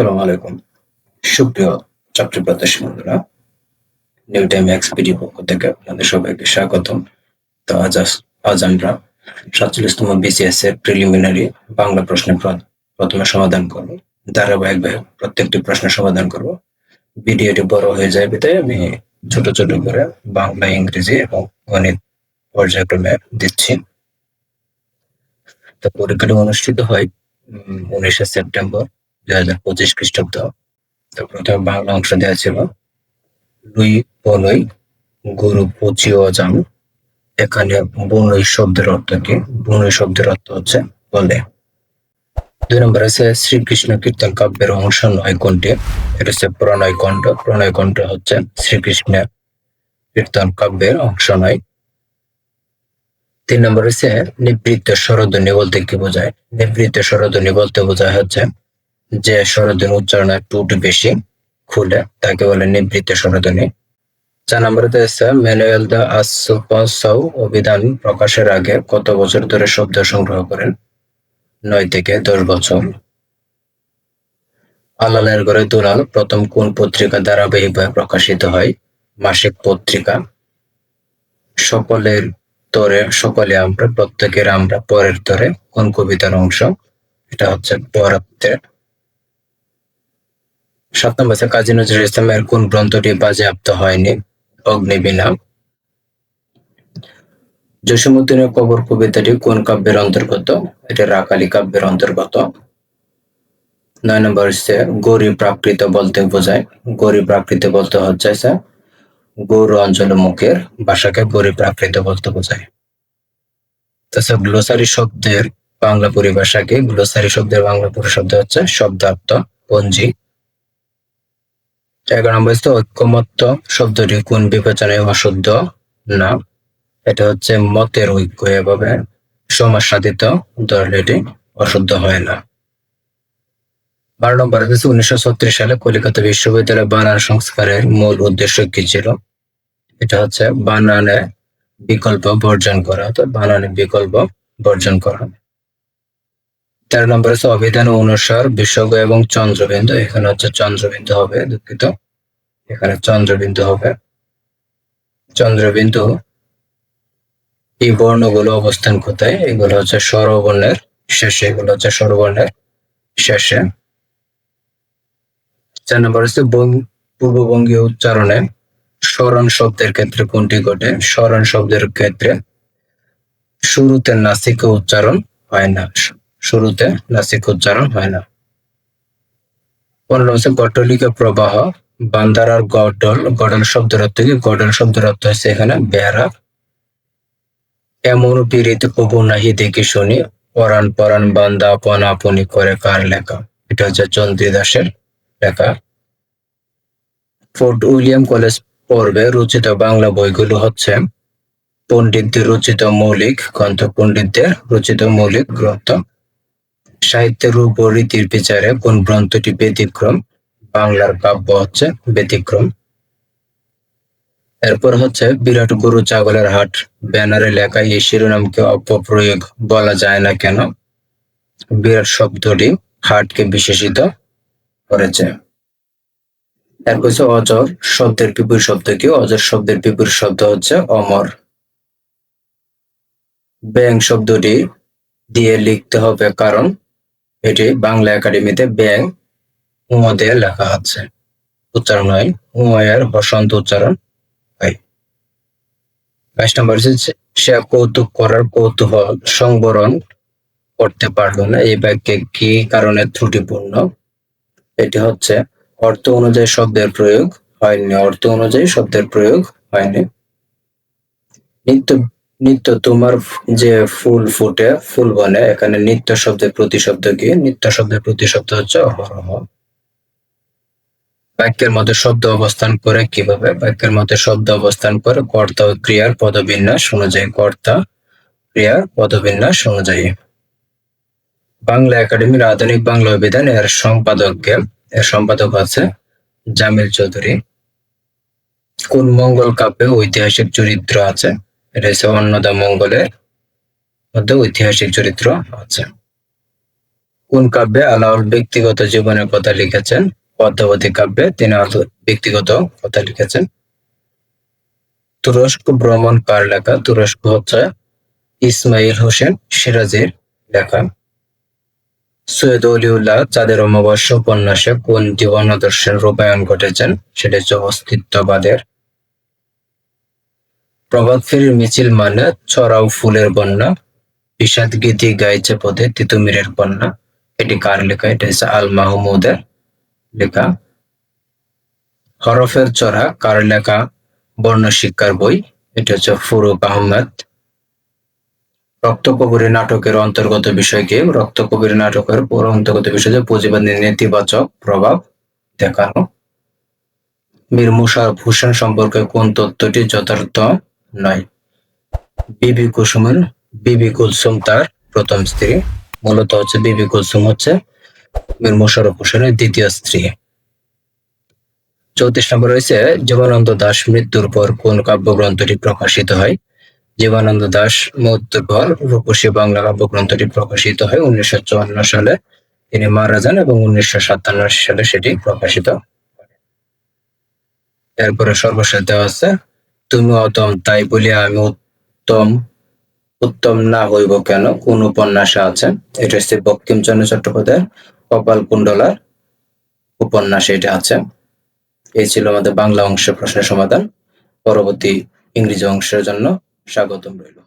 আসসালামু আলাইকুম। সুপ্রিয় ছাত্র প্রত্যাশী বন্ধুরা নিউ টাইম এক্সপিডি পক্ষ থেকে আপনাদের সবাইকে স্বাগতম। তো আজ আজ আমরা সাতচল্লিশতম বিসিএস এর প্রিলিমিনারি বাংলা প্রশ্নের প্র- প্রথমে সমাধান করব। ধারাবাহিকভাবে প্রত্যেকটি প্রশ্নের সমাধান করব। ভিডিওটি বড় হয়ে যায় বিধায় আমি ছোট ছোট করে বাংলা, ইংরেজি এবং গণিত পর্যায়ক্রমে দিচ্ছি। তো পরীক্ষাটি অনুষ্ঠিত হয় উনিশে সেপ্টেম্বর। দুই হাজার পঁচিশ খ্রিস্টাব্দ। প্রথমে বাংলা অংশ দেওয়া ছিল। লুই বনই গুরু পচি অজাম এখানে বনই শব্দের অর্থ কি? বনই শব্দের অর্থ হচ্ছে বলে। দুই নম্বর আছে শ্রীকৃষ্ণ কীর্তন কাব্যের অংশ নয় কোনটি এটা হচ্ছে প্রণয় কণ্ঠ। প্রণয় কণ্ঠ হচ্ছে শ্রীকৃষ্ণের কীর্তন কাব্যের অংশ নয়। তিন নম্বর হচ্ছে নিবৃত্ত স্বরধ্বনি বলতে কি বোঝায়? নিবৃত্ত স্বরধ্বনি বলতে বোঝায় হচ্ছে যে স্বরধ্বনি উচ্চারণের টুট বেশি খুলে, তাকে বলে নিবৃত্ত স্বরধ্বনি। চার নম্বরে হচ্ছে ম্যানুয়েল দা আসুপাসাউ অভিধান প্রকাশের আগে কত বছর ধরে শব্দ সংগ্রহ করেন? নয় থেকে দশ বছর। আলালের ঘরে দুলাল প্রথম কোন পত্রিকা ধারাবাহিকভাবে প্রকাশিত হয়? মাসিক পত্রিকা। সকলের তরে, সকলে আমরা, প্রত্যেকের আমরা পরের তরে কোন কবিতার অংশ? এটা হচ্ছে পরাপ্তের সাত নম্বর আছে কাজী নজরুল ইসলামের কোন গ্রন্থটি বাজেয়াপ্ত হয়নি? অগ্নিবীণা জসীমুদ্দিনের কবর কবিতাটি কোন কাব্যের অন্তর্গত? এটা রাকালি কাব্যের অন্তর্গত। নয় নম্বর হচ্ছে, গৌরী প্রাকৃত বলতে বোঝায়। গৌরী প্রাকৃত বলতে হচ্ছে গৌর অঞ্চল মুখের ভাষাকে গৌরী প্রাকৃত বলতে বোঝায়। তাছাড়া গ্লোসারি শব্দের বাংলা পরিভাষাকে, গ্লোসারি শব্দের বাংলা পরিশব্দ হচ্ছে শব্দার্থ, পঞ্জি। এগারো নম্বর হচ্ছে ঐক্যমত্য শব্দটি কোন বিবেচনায় অশুদ্ধ? না। এটা হচ্ছে মতের ঐক্য এভাবে সমাজ সাধিত এটি অশুদ্ধ হয় না। বারো নম্বর হচ্ছে উনিশশো ছত্রিশ সালে কলিকাতা বিশ্ববিদ্যালয় বানান সংস্কারের মূল উদ্দেশ্য কি ছিল? এটা হচ্ছে বানানে বিকল্প বর্জন করা অর্থাৎ বানানে বিকল্প বর্জন করা। তেরো নম্বর হচ্ছে অভিধান অনুসার বিসর্গ এবং চন্দ্রবিন্দু, এখানে হচ্ছে চন্দ্রবিন্দু হবে দুঃখিত। এখানে চন্দ্রবিন্দু হবে। চন্দ্রবিন্দু, এই বর্ণগুলো অবস্থান কোথায়? এগুলো হচ্ছে স্বরবর্ণের শেষে, এগুলো হচ্ছে স্বরবর্ণের শেষে। চার নম্বর হচ্ছে পূর্ববঙ্গীয় উচ্চারণে স্মরণ শব্দের ক্ষেত্রে কোনটি ঘটে? স্মরণ শব্দের ক্ষেত্রে শুরুতে নাসিক উচ্চারণ হয় না। শুরুতে নাসিক উচ্চারণ হয় না। পনেরো হচ্ছে গটলিকা প্রবাহ। বান্দারার গডল গডল শব্দের অর্থ কি? গডল শব্দের অর্থ হচ্ছে এখানে বেড়া এমন পীড়িত কবু নাহি দেখি শুনি, পরাণ পরাণ বান্দা আপন আপনি করে কার লেখা? এটা হচ্ছে চন্দ্রী দাসের লেখা। ফোর্ট উইলিয়াম কলেজ পর্বে রচিত বাংলা বইগুলো হচ্ছে পণ্ডিতদের রচিত মৌলিক গ্রন্থ, পণ্ডিতদের রচিত মৌলিক গ্রন্থ। সাহিত্যের রূপ রীতির বিচারে কোন গ্রন্থটি ব্যতিক্রম? বাংলার কাব্য হচ্ছে ব্যতিক্রম। এরপর হচ্ছে বিরাট গরু ছাগলের হাট। ব্যানারে লেখা এই শিরোনামকে অপপ্রয়োগ বলা যায় না কেন? বিরাট শব্দটি হাটকে বিশেষিত করেছে। এরপর হচ্ছে অজর শব্দের বিপরীত শব্দ কি? অজর শব্দের বিপরীত শব্দ হচ্ছে অমর। ব্যাং শব্দটি দিয়ে লিখতে হবে কারণ এটি বাংলা একাডেমিতে ব্যাং উমা দিয়ে লেখা আছে। উচ্চারণ হয় উমায়ের বসন্ত উচ্চারণ হয়। বাইশ নম্বর সে কৌতুক করার কৌতূহল, সংবরণ করতে পারল না। এই বাক্যে কি কারণে ত্রুটিপূর্ণ? এটি হচ্ছে, অর্থ অনুযায়ী শব্দের প্রয়োগ হয়নি। অর্থ অনুযায়ী শব্দের প্রয়োগ হয়নি। নিত্য নিত্য তোমার যে ফুল ফুটে, ফুল বনে, এখানে নিত্য শব্দের প্রতিশব্দ কি? নিত্য শব্দের প্রতিশব্দ হচ্ছে অহরহ। বাক্যের মধ্যে শব্দ অবস্থান করে কীভাবে? বাক্যের মধ্যে শব্দ অবস্থান করে কর্তা ও ক্রিয়ার পদবিন্যাস অনুযায়ী। কর্তা, ক্রিয়ার পদবিন্যাস অনুযায়ী। বাংলা একাডেমির আধুনিক বাংলা অভিধান এর সম্পাদককে, এর সম্পাদক আছে জামিল চৌধুরী। কোন মঙ্গল কাব্যে ঐতিহাসিক চরিত্র আছে? এটা হচ্ছে অন্নদা মঙ্গলের মধ্যে ঐতিহাসিক চরিত্র আছে। কোন কাব্যে আলাউল ব্যক্তিগত জীবনের কথা লিখেছেন? পদ্মাবতী কাব্যে তিনি ব্যক্তিগত কথা লিখেছেন। তুরস্ক ভ্রমণ কার লেখা? তুরস্ক হচ্ছে ইসমাইল হোসেন সিরাজের লেখা। সৈয়দ অলিউল্লাহ চাঁদের অমাবস্য উপন্যাসে কোন জীবন আদর্শের রূপায়ণ ঘটেছেন সেটা হচ্ছে অস্তিত্ববাদের। প্রভাত ফেরির মিছিল মানে ছড়াও ফুলের বন্যা, বিষাদ গীতি গাইছে পদে তিতুমিরের বন্যা এটি কার লেখা? এটা হচ্ছে আল মাহমুদের লেখা। হরফের চড়া, কার লেখা, বর্ণ শিক্ষার বই, এটা হচ্ছে ফুরুক আহমেদ। রক্তকবরী নাটকের অন্তর্গত বিষয়কে রক্তকবরী নাটকের অন্তর্গত বিষয় যে পুঁজিবাদী নেতিবাচক প্রভাব দেখানো। মীর মুশারফ হোসেন সম্পর্কে কোন তথ্যটি যথার্থ নয়? বিবি কুসুমের, বিবি কুলসুম তার প্রথম স্ত্রী। মূলত হচ্ছে বিবি কুলসুম হচ্ছে মীর মুশারফ হোসেনের দ্বিতীয় স্ত্রী। চৌত্রিশ নম্বর রয়েছে, জীবনানন্দ দাস মৃত্যুর পর কোন কাব্যগ্রন্থটি প্রকাশিত হয়? জীবনানন্দ দাস মৃত্যুর পর রূপসী বাংলা কাব্যগ্রন্থটি প্রকাশিত হয় উনিশশো চুয়ান্ন সালে। তিনি মারা যান এবং উনিশশো সাতান্ন সালে সেটি প্রকাশিত এরপরে সর্বশেষ দেওয়া আছে, তুমি অতম, তাই বলিয়া আমি উত্তম উত্তম না হইব কেন? কোন উপন্যাসে আছে? এটা হচ্ছে বঙ্কিমচন্দ্র চট্টোপাধ্যায়ের কপাল কুণ্ডলার উপন্যাসে এটা আছে। এই ছিল আমাদের বাংলা অংশের প্রশ্নের সমাধান। পরবর্তী ইংরেজি অংশের জন্য স্বাগতম রইল।